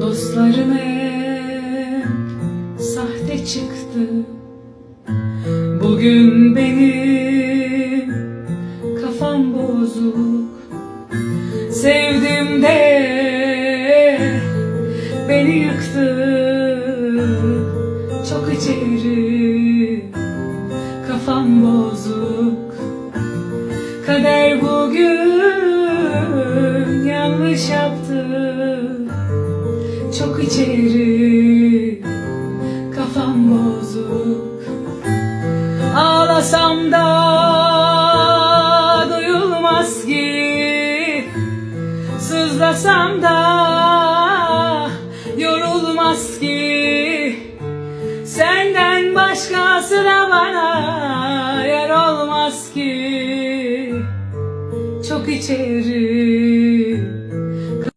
Dostlarım hep sahte çıktı. Bugün benim kafam bozuk. Sevdim de beni yıktı Çok içeri kafam bozuk. Kader bugün Çok içeri kafam bozuk. Ağlasam da duyulmaz ki. Sızlasam da yorulmaz ki. Senden başkası da bana yer olmaz ki. Çok içeri